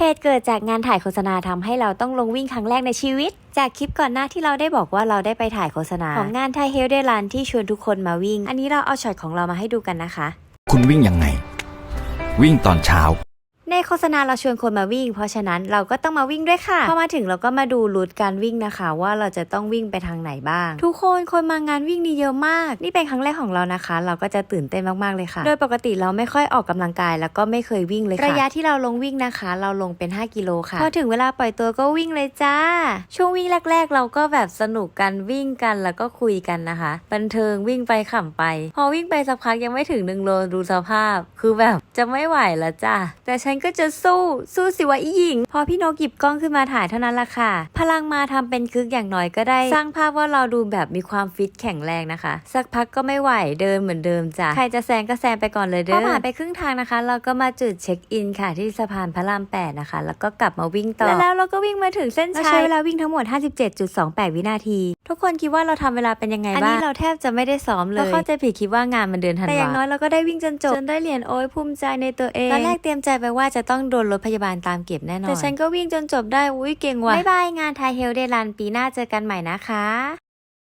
เหตุเกิดจากงานถ่ายโฆษณาทำให้เราต้องลงวิ่งครั้งแรกในชีวิต จากคลิปก่อนหน้าที่เราได้บอกว่าเราได้ไปถ่ายโฆษณา ของงานไทยเฮลเดรันที่ชวนทุกคนมาวิ่ง อันนี้เราเอาช็อตของเรามาให้ดูกันนะคะ คุณวิ่งยังไง วิ่งตอนเช้า ในโฆษณาเราชวนคนมาวิ่ง เพราะฉะนั้นเราก็ต้องมาวิ่งด้วยค่ะพอมาถึงเราก็มาดูรูทการวิ่งนะคะ ว่าเราจะต้องวิ่งไปทางไหนบ้าง ทุกคนคนมางานวิ่งนี่เยอะมาก นี่เป็นครั้งแรกของเรานะคะ เราก็จะตื่นเต้นมากๆเลยค่ะ โดยปกติเราไม่ค่อยออกกำลังกายแล้วก็ไม่เคยวิ่งเลยค่ะระยะที่เราลงวิ่งนะคะ เราลงเป็น 5 กิโลค่ะพอถึงเวลาปล่อยตัวก็วิ่งเลยจ้า ช่วงวิ่งแรก ๆ เราก็แบบสนุกกันวิ่งกันแล้วก็คุยกันนะคะ บันเทิงวิ่งไปขำไป พอวิ่งไปสักพักยังไม่ถึงหนึ่งโลดูสภาพ คือแบบจะไม่ไหวแล้วจ้าแต่ฉันก็จะสู้สู้สิวะอีหญิง พอพี่นกหยิบกล้องขึ้นมาถ่ายเท่านั้นละค่ะ พลังมาทำเป็นคึกอย่างน้อยก็ได้ สร้างภาพว่าเราดูแบบมีความฟิตแข็งแรงนะคะ สักพักก็ไม่ไหวเดินเหมือนเดิมจ้ะใครจะแซงก็แซงไปก่อนเลยเด้อพอผ่านไปครึ่งทางนะคะ เราก็มาจุดเช็คอินค่ะที่สะพานพระราม8นะคะแล้วก็กลับมาวิ่งต่อแล้วเราก็วิ่งมาถึงเส้นชัยใช้เวลาวิ่งทั้งหมด 57.28 วินาที ทุกคนคิดว่าเราทำเวลาเป็นยังไงบ้างอันนี้เราแทบจะไม่ได้ซ้อมเลยเราเข้าใจผิดคิดว่างานมันเดินทันวาแต่อย่างน้อยเราก็ได้วิ่งจนจบจนได้เหรียญโอ้ยภูมิใจในตัวเองตอนแรกเตรียมใจไปว่าจะต้องโดนรถพยาบาลตามเก็บแน่นอน แต่ฉันก็วิ่งจนจบได้ อุ้ยเก่งว่ะ บ๊ายบายงานไทยเฮลเดรันปีหน้าเจอกันใหม่นะคะ